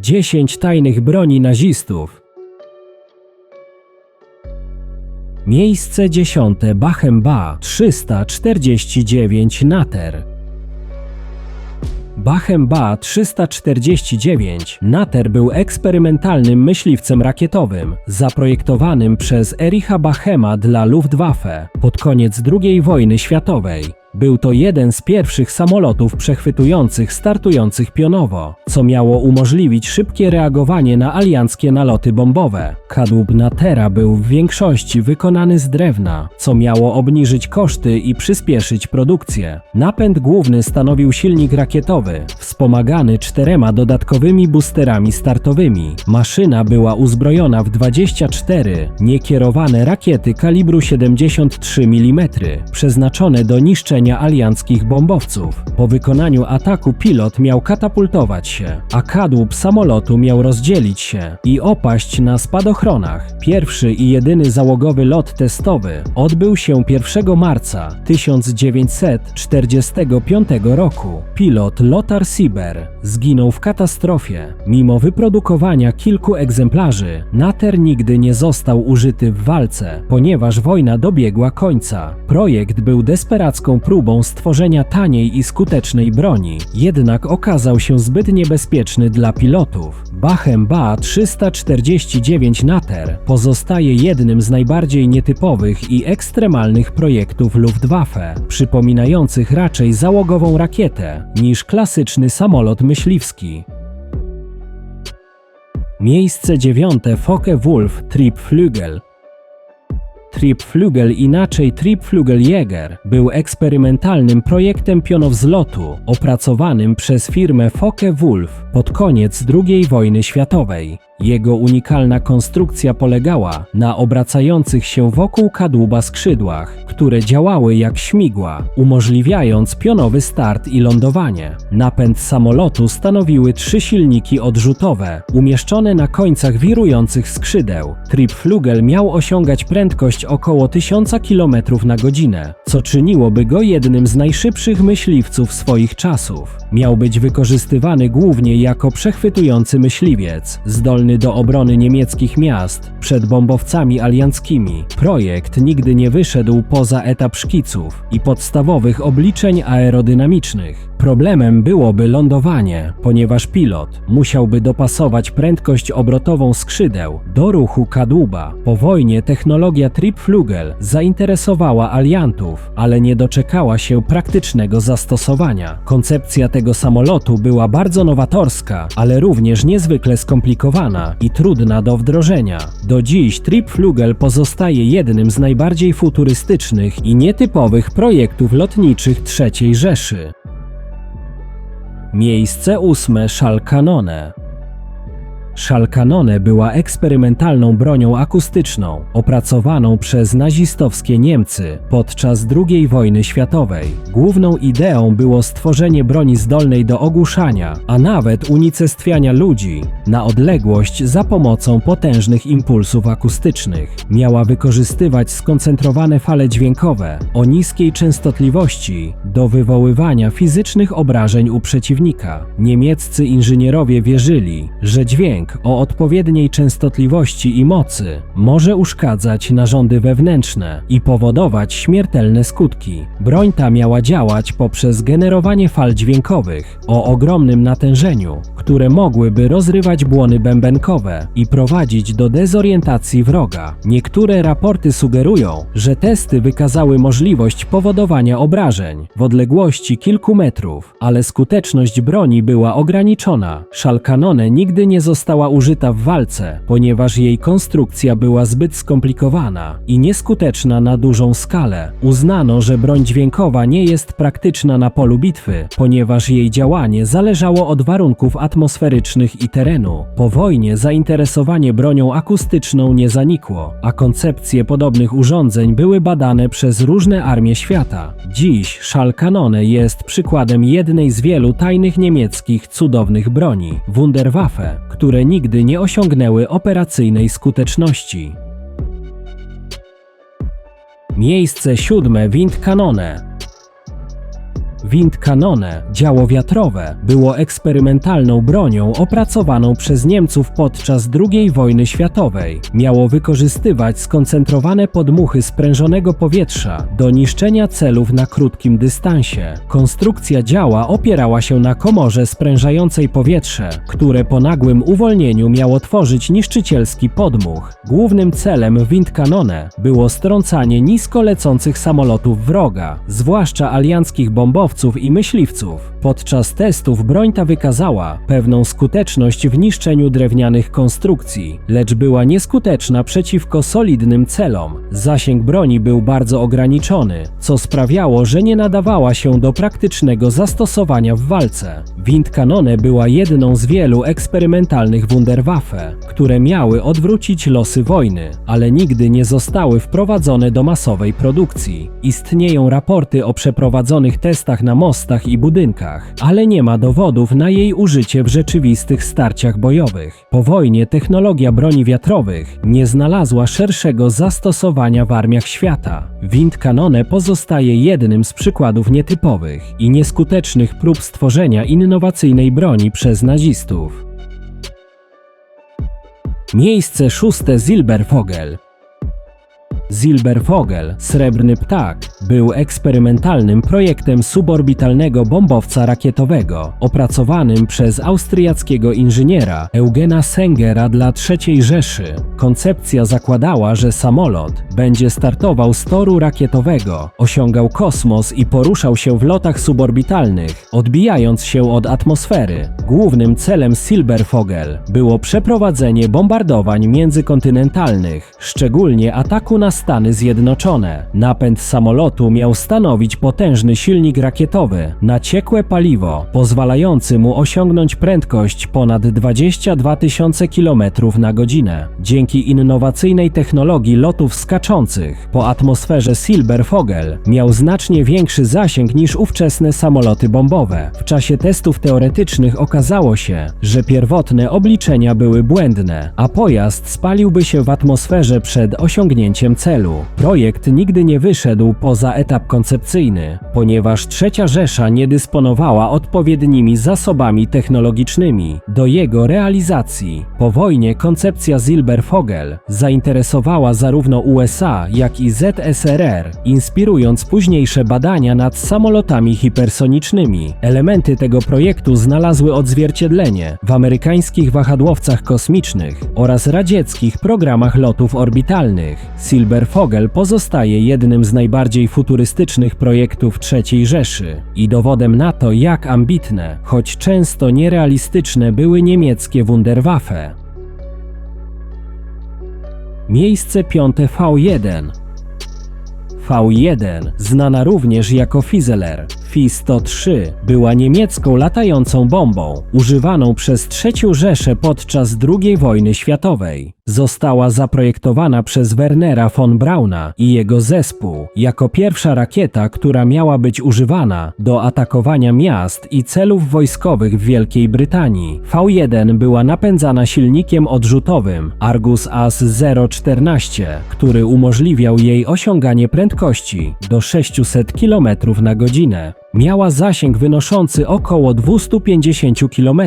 10 tajnych broni nazistów. Miejsce dziesiąte Bachemba 349 Nater. Bachemba 349 Nater był eksperymentalnym myśliwcem rakietowym, zaprojektowanym przez Ericha Bachema dla Luftwaffe pod koniec II wojny światowej. Był to jeden z pierwszych samolotów przechwytujących startujących pionowo, co miało umożliwić szybkie reagowanie na alianckie naloty bombowe. Kadłub Natera był w większości wykonany z drewna, co miało obniżyć koszty i przyspieszyć produkcję. Napęd główny stanowił silnik rakietowy, wspomagany czterema dodatkowymi boosterami startowymi. Maszyna była uzbrojona w 24 niekierowane rakiety kalibru 73 mm, przeznaczone do niszczenia alianckich bombowców. Po wykonaniu ataku pilot miał katapultować się, a kadłub samolotu miał rozdzielić się i opaść na spadochronach. Pierwszy i jedyny załogowy lot testowy odbył się 1 marca 1945 roku. Pilot Lothar Sieber zginął w katastrofie. Mimo wyprodukowania kilku egzemplarzy, Nater nigdy nie został użyty w walce, ponieważ wojna dobiegła końca. Projekt był desperacką próbą stworzenia taniej i skutecznej broni, jednak okazał się zbyt niebezpieczny dla pilotów. Bachem Ba 349 Nater pozostaje jednym z najbardziej nietypowych i ekstremalnych projektów Luftwaffe, przypominających raczej załogową rakietę niż klasyczny samolot myśliwski. Miejsce dziewiąte Focke-Wulf Triebflügel Triebflügel, inaczej Triebflügeljäger, był eksperymentalnym projektem pionowzlotu opracowanym przez firmę Focke-Wulf pod koniec II wojny światowej. Jego unikalna konstrukcja polegała na obracających się wokół kadłuba skrzydłach, które działały jak śmigła, umożliwiając pionowy start i lądowanie. Napęd samolotu stanowiły trzy silniki odrzutowe, umieszczone na końcach wirujących skrzydeł. Triebflügel miał osiągać prędkość około 1000 km na godzinę, co czyniłoby go jednym z najszybszych myśliwców swoich czasów. Miał być wykorzystywany głównie jako przechwytujący myśliwiec, zdolny do obrony niemieckich miast przed bombowcami alianckimi. Projekt nigdy nie wyszedł poza etap szkiców i podstawowych obliczeń aerodynamicznych. Problemem byłoby lądowanie, ponieważ pilot musiałby dopasować prędkość obrotową skrzydeł do ruchu kadłuba. Po wojnie technologia Triebflügel zainteresowała aliantów, ale nie doczekała się praktycznego zastosowania. Koncepcja tego samolotu była bardzo nowatorska, ale również niezwykle skomplikowana i trudna do wdrożenia. Do dziś Triebflügel pozostaje jednym z najbardziej futurystycznych i nietypowych projektów lotniczych III Rzeszy. Miejsce ósme Szalkanone. Szalkanone była eksperymentalną bronią akustyczną, opracowaną przez nazistowskie Niemcy podczas II wojny światowej. Główną ideą było stworzenie broni zdolnej do ogłuszania, a nawet unicestwiania ludzi na odległość za pomocą potężnych impulsów akustycznych. Miała wykorzystywać skoncentrowane fale dźwiękowe o niskiej częstotliwości do wywoływania fizycznych obrażeń u przeciwnika. Niemieccy inżynierowie wierzyli, że dźwięk o odpowiedniej częstotliwości i mocy może uszkadzać narządy wewnętrzne i powodować śmiertelne skutki. Broń ta miała działać poprzez generowanie fal dźwiękowych o ogromnym natężeniu, które mogłyby rozrywać błony bębenkowe i prowadzić do dezorientacji wroga. Niektóre raporty sugerują, że testy wykazały możliwość powodowania obrażeń w odległości kilku metrów, ale skuteczność broni była ograniczona. Szalkanone nigdy nie została użyta w walce, ponieważ jej konstrukcja była zbyt skomplikowana i nieskuteczna na dużą skalę. Uznano, że broń dźwiękowa nie jest praktyczna na polu bitwy, ponieważ jej działanie zależało od warunków atmosferycznych i terenu. Po wojnie zainteresowanie bronią akustyczną nie zanikło, a koncepcje podobnych urządzeń były badane przez różne armie świata. Dziś Szalkanone jest przykładem jednej z wielu tajnych niemieckich cudownych broni Wunderwaffe, które nigdy nie osiągnęły operacyjnej skuteczności. Miejsce siódme Windkanone Windkanone, działo wiatrowe, było eksperymentalną bronią opracowaną przez Niemców podczas II wojny światowej. Miało wykorzystywać skoncentrowane podmuchy sprężonego powietrza do niszczenia celów na krótkim dystansie. Konstrukcja działa opierała się na komorze sprężającej powietrze, które po nagłym uwolnieniu miało tworzyć niszczycielski podmuch. Głównym celem Windkanone było strącanie nisko lecących samolotów wroga, zwłaszcza alianckich bombowców i myśliwców. Podczas testów broń ta wykazała pewną skuteczność w niszczeniu drewnianych konstrukcji, lecz była nieskuteczna przeciwko solidnym celom. Zasięg broni był bardzo ograniczony, co sprawiało, że nie nadawała się do praktycznego zastosowania w walce. Windkanone była jedną z wielu eksperymentalnych Wunderwaffe, które miały odwrócić losy wojny, ale nigdy nie zostały wprowadzone do masowej produkcji. Istnieją raporty o przeprowadzonych testach na mostach i budynkach, ale nie ma dowodów na jej użycie w rzeczywistych starciach bojowych. Po wojnie technologia broni wiatrowych nie znalazła szerszego zastosowania w armiach świata. Windkanone pozostaje jednym z przykładów nietypowych i nieskutecznych prób stworzenia innowacyjnej broni przez nazistów. Miejsce szóste Zilbervogel. Zilbervogel, srebrny ptak, był eksperymentalnym projektem suborbitalnego bombowca rakietowego, opracowanym przez austriackiego inżyniera Eugena Sengera dla III Rzeszy. Koncepcja zakładała, że samolot będzie startował z toru rakietowego, osiągał kosmos i poruszał się w lotach suborbitalnych, odbijając się od atmosfery. Głównym celem Silbervogel było przeprowadzenie bombardowań międzykontynentalnych, szczególnie ataku na Stany Zjednoczone. Napęd samolotu miał stanowić potężny silnik rakietowy na ciekłe paliwo, pozwalający mu osiągnąć prędkość ponad 22 tysiące km na godzinę. Dzięki innowacyjnej technologii lotów skaczących po atmosferze Silbervogel miał znacznie większy zasięg niż ówczesne samoloty bombowe. W czasie testów teoretycznych okazało się, że pierwotne obliczenia były błędne, a pojazd spaliłby się w atmosferze przed osiągnięciem celu. Projekt nigdy nie wyszedł poza etap koncepcyjny, ponieważ Trzecia Rzesza nie dysponowała odpowiednimi zasobami technologicznymi do jego realizacji. Po wojnie koncepcja Silbervogel zainteresowała zarówno USA, jak i ZSRR, inspirując późniejsze badania nad samolotami hipersonicznymi. Elementy tego projektu znalazły odzwierciedlenie w amerykańskich wahadłowcach kosmicznych oraz radzieckich programach lotów orbitalnych. Silbervogel pozostaje jednym z najbardziej futurystycznych projektów III Rzeszy i dowodem na to, jak ambitne, choć często nierealistyczne były niemieckie Wunderwaffe. Miejsce piąte V1 V1, znana również jako Fizeler, Fi-103, była niemiecką latającą bombą, używaną przez III Rzeszę podczas II wojny światowej. Została zaprojektowana przez Wernera von Brauna i jego zespół jako pierwsza rakieta, która miała być używana do atakowania miast i celów wojskowych w Wielkiej Brytanii. V1 była napędzana silnikiem odrzutowym Argus AS-014, który umożliwiał jej osiąganie prędkości do 600 km na godzinę. Miała zasięg wynoszący około 250 km,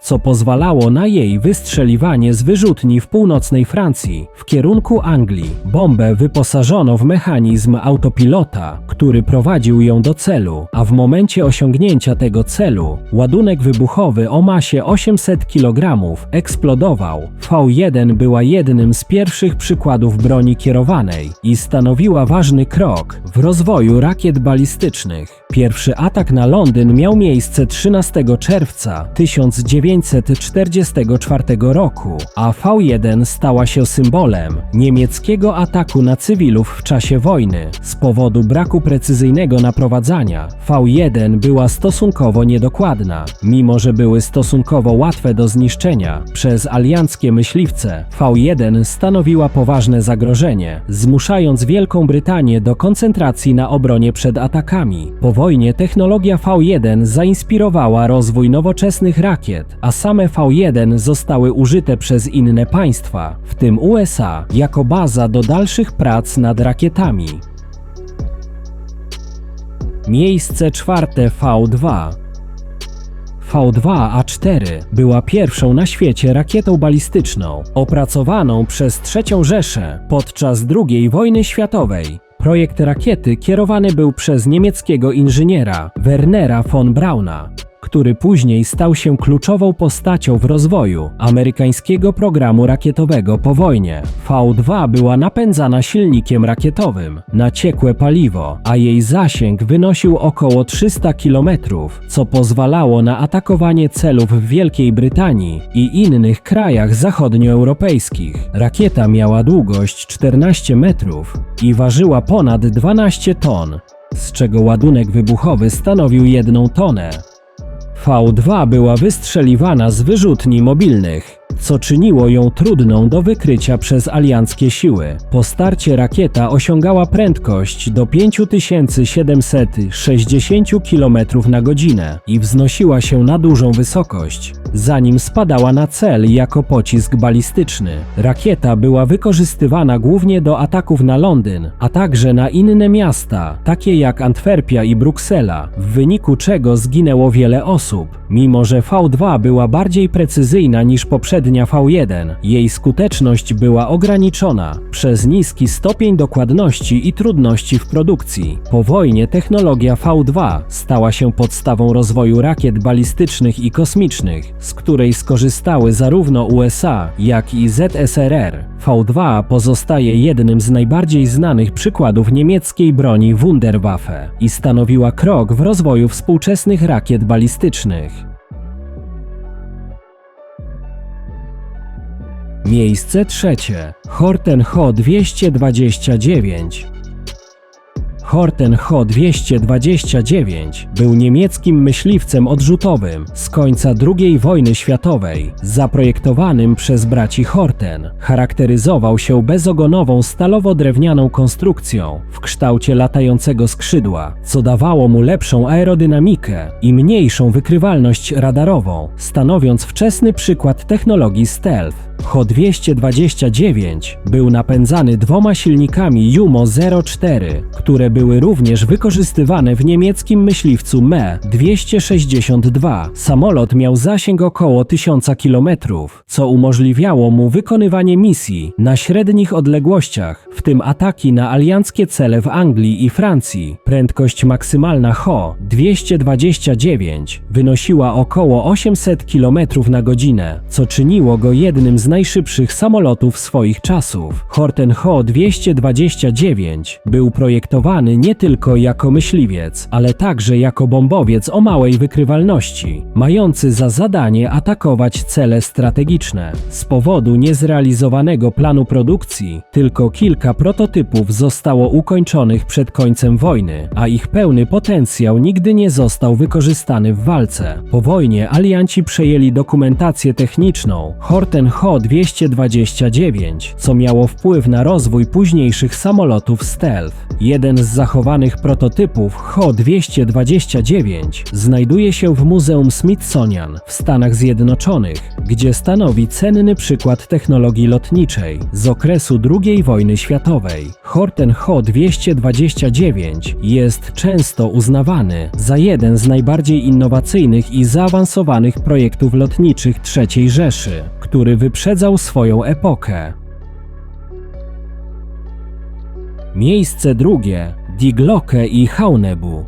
co pozwalało na jej wystrzeliwanie z wyrzutni w północnej Francji w kierunku Anglii. Bombę wyposażono w mechanizm autopilota, który prowadził ją do celu, a w momencie osiągnięcia tego celu ładunek wybuchowy o masie 800 kg eksplodował. V1 była jednym z pierwszych przykładów broni kierowanej i stanowiła ważny krok w rozwoju rakiet balistycznych. Pierwszy atak na Londyn miał miejsce 13 czerwca 1944 roku, a V1 stała się symbolem niemieckiego ataku na cywilów w czasie wojny. Z powodu braku precyzyjnego naprowadzania V1 była stosunkowo niedokładna, mimo że były stosunkowo łatwe do zniszczenia przez alianckie myśliwce. V1 stanowiła poważne zagrożenie, zmuszając Wielką Brytanię do koncentracji na obronie przed atakami. Po wojnie technologia V1 zainspirowała rozwój nowoczesnych rakiet, a same V1 zostały użyte przez inne państwa, w tym USA, jako baza do dalszych prac nad rakietami. Miejsce czwarte V2. V2A4 była pierwszą na świecie rakietą balistyczną, opracowaną przez III Rzeszę podczas II wojny światowej. Projekt rakiety kierowany był przez niemieckiego inżyniera Wernera von Brauna, który później stał się kluczową postacią w rozwoju amerykańskiego programu rakietowego po wojnie. V2 była napędzana silnikiem rakietowym na ciekłe paliwo, a jej zasięg wynosił około 300 km, co pozwalało na atakowanie celów w Wielkiej Brytanii i innych krajach zachodnioeuropejskich. Rakieta miała długość 14 metrów i ważyła ponad 12 ton, z czego ładunek wybuchowy stanowił jedną tonę. V2 była wystrzeliwana z wyrzutni mobilnych, co czyniło ją trudną do wykrycia przez alianckie siły. Po starcie rakieta osiągała prędkość do 5760 km na godzinę i wznosiła się na dużą wysokość, zanim spadała na cel jako pocisk balistyczny. Rakieta była wykorzystywana głównie do ataków na Londyn, a także na inne miasta, takie jak Antwerpia i Bruksela, w wyniku czego zginęło wiele osób. Mimo, że V2 była bardziej precyzyjna niż poprzednia V1, jej skuteczność była ograniczona przez niski stopień dokładności i trudności w produkcji. Po wojnie technologia V2 stała się podstawą rozwoju rakiet balistycznych i kosmicznych, z której skorzystały zarówno USA, jak i ZSRR. V2 pozostaje jednym z najbardziej znanych przykładów niemieckiej broni Wunderwaffe i stanowiła krok w rozwoju współczesnych rakiet balistycznych. Miejsce trzecie. Horten Ho 229. Horten Ho 229 był niemieckim myśliwcem odrzutowym z końca II wojny światowej, zaprojektowanym przez braci Horten. Charakteryzował się bezogonową stalowo-drewnianą konstrukcją w kształcie latającego skrzydła, co dawało mu lepszą aerodynamikę i mniejszą wykrywalność radarową, stanowiąc wczesny przykład technologii stealth. Ho-229 był napędzany dwoma silnikami Jumo 04, które były również wykorzystywane w niemieckim myśliwcu Me-262. Samolot miał zasięg około 1000 km, co umożliwiało mu wykonywanie misji na średnich odległościach, w tym ataki na alianckie cele w Anglii i Francji. Prędkość maksymalna Ho-229 wynosiła około 800 km na godzinę, co czyniło go jednym z najszybszych samolotów swoich czasów. Horten Ho 229 był projektowany nie tylko jako myśliwiec, ale także jako bombowiec o małej wykrywalności, mający za zadanie atakować cele strategiczne. Z powodu niezrealizowanego planu produkcji, tylko kilka prototypów zostało ukończonych przed końcem wojny, a ich pełny potencjał nigdy nie został wykorzystany w walce. Po wojnie alianci przejęli dokumentację techniczną Horten Ho 229, co miało wpływ na rozwój późniejszych samolotów stealth. Jeden z zachowanych prototypów Ho 229 znajduje się w Muzeum Smithsonian w Stanach Zjednoczonych, gdzie stanowi cenny przykład technologii lotniczej z okresu II wojny światowej. Horten Ho 229 jest często uznawany za jeden z najbardziej innowacyjnych i zaawansowanych projektów lotniczych III Rzeszy, który wyprzedzał swoją epokę. Miejsce drugie Die Glocke i Haunebu.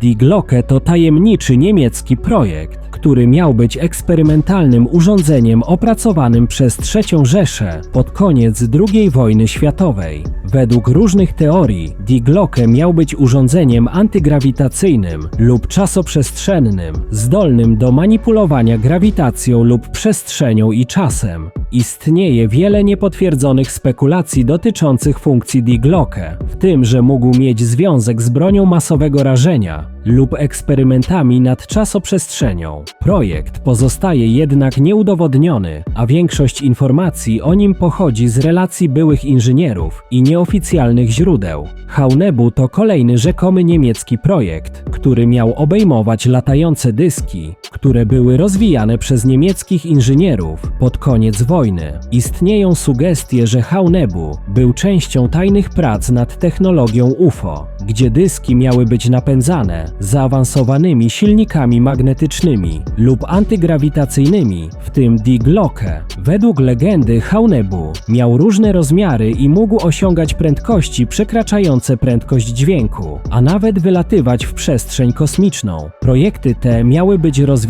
Die Glocke to tajemniczy niemiecki projekt, który miał być eksperymentalnym urządzeniem opracowanym przez III Rzeszę pod koniec II wojny światowej. Według różnych teorii Die Glocke miał być urządzeniem antygrawitacyjnym lub czasoprzestrzennym, zdolnym do manipulowania grawitacją lub przestrzenią i czasem. Istnieje wiele niepotwierdzonych spekulacji dotyczących funkcji Die Glocke, w tym, że mógł mieć związek z bronią masowego rażenia, lub eksperymentami nad czasoprzestrzenią. Projekt pozostaje jednak nieudowodniony, a większość informacji o nim pochodzi z relacji byłych inżynierów i nieoficjalnych źródeł. Haunebu to kolejny rzekomy niemiecki projekt, który miał obejmować latające dyski, które były rozwijane przez niemieckich inżynierów pod koniec wojny. Istnieją sugestie, że Haunebu był częścią tajnych prac nad technologią UFO, gdzie dyski miały być napędzane zaawansowanymi silnikami magnetycznymi lub antygrawitacyjnymi, w tym Die Glocke. Według legendy Haunebu miał różne rozmiary i mógł osiągać prędkości przekraczające prędkość dźwięku, a nawet wylatywać w przestrzeń kosmiczną. Projekty te miały być rozwijane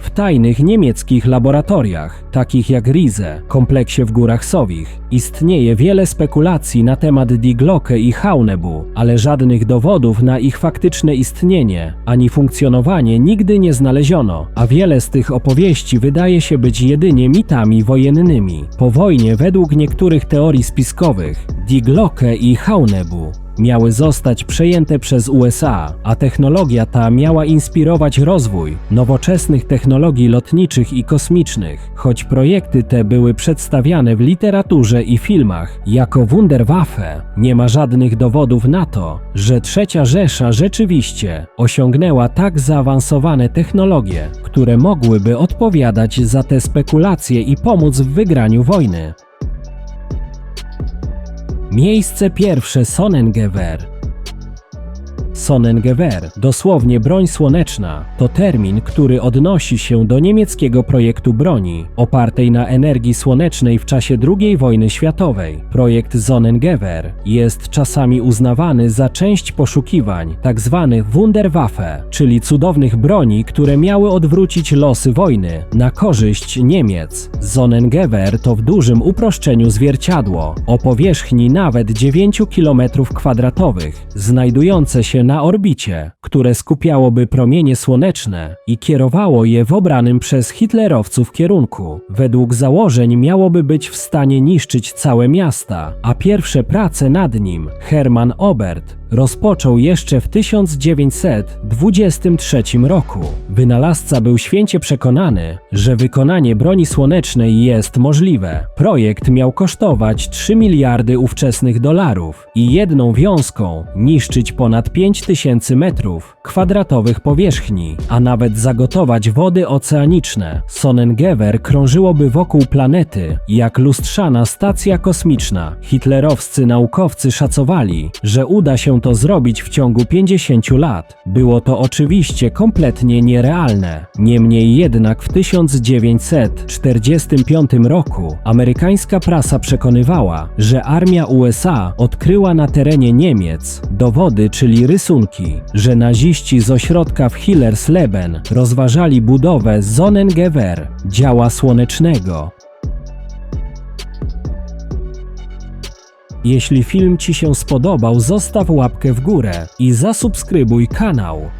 w tajnych niemieckich laboratoriach, takich jak Riese, kompleksie w Górach Sowich. Istnieje wiele spekulacji na temat Die Glocke i Haunebu, ale żadnych dowodów na ich faktyczne istnienie ani funkcjonowanie nigdy nie znaleziono, a wiele z tych opowieści wydaje się być jedynie mitami wojennymi. Po wojnie, według niektórych teorii spiskowych, Die Glocke i Haunebu miały zostać przejęte przez USA, a technologia ta miała inspirować rozwój nowoczesnych technologii lotniczych i kosmicznych, choć projekty te były przedstawiane w literaturze i filmach jako Wunderwaffe, nie ma żadnych dowodów na to, że Trzecia Rzesza rzeczywiście osiągnęła tak zaawansowane technologie, które mogłyby odpowiadać za te spekulacje i pomóc w wygraniu wojny. Miejsce pierwsze Sonnengewehr. Sonnengewehr, dosłownie broń słoneczna, to termin, który odnosi się do niemieckiego projektu broni opartej na energii słonecznej w czasie II wojny światowej. Projekt Sonnengewehr jest czasami uznawany za część poszukiwań tzw. Wunderwaffe, czyli cudownych broni, które miały odwrócić losy wojny na korzyść Niemiec. Sonnengewehr to w dużym uproszczeniu zwierciadło o powierzchni nawet 9 km2, znajdujące się na orbicie, które skupiałoby promienie słoneczne i kierowało je w obranym przez hitlerowców kierunku. Według założeń miałoby być w stanie niszczyć całe miasta, a pierwsze prace nad nim Hermann Obert rozpoczął jeszcze w 1923 roku. Wynalazca był święcie przekonany, że wykonanie broni słonecznej jest możliwe. Projekt miał kosztować 3 miliardy ówczesnych dolarów i jedną wiązką niszczyć ponad 5000 metrów kwadratowych powierzchni, a nawet zagotować wody oceaniczne. Sonnengewehr krążyłoby wokół planety jak lustrzana stacja kosmiczna. Hitlerowscy naukowcy szacowali, że uda się to zrobić w ciągu 50 lat. Było to oczywiście kompletnie nierealne. Niemniej jednak w 1945 roku amerykańska prasa przekonywała, że armia USA odkryła na terenie Niemiec dowody, czyli rysunki, że naziści z ośrodka w Hillersleben rozważali budowę Sonnengewehr, działa słonecznego, Jeśli film Ci się spodobał, zostaw łapkę w górę i zasubskrybuj kanał.